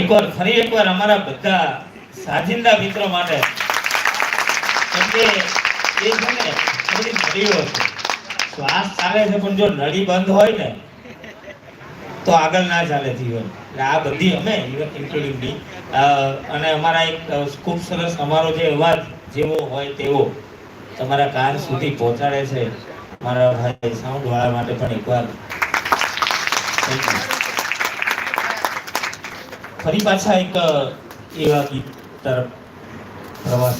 એકવાર, ફરી એકવાર અમારા બધા સાજિંદા મિત્રો માટે કે શ્વાસ ચાલે છે, પણ જો નળી બંધ હોય ને તો આગળ ના ચાલે જીવન. એટલે આ બધી અમે ઇન્ક્લુડિંગ મી અને અમારા એક ખૂબ સરસ અમારો જે અવાજ જેવો હોય તેવો તમારા કાન સુધી પહોંચાડે છે. મારા ભાઈ સાઉન્ડ વાળા માટે પણ એકવાર. ફરી પાછા એક એવા ગીત તરફ પ્રવાસ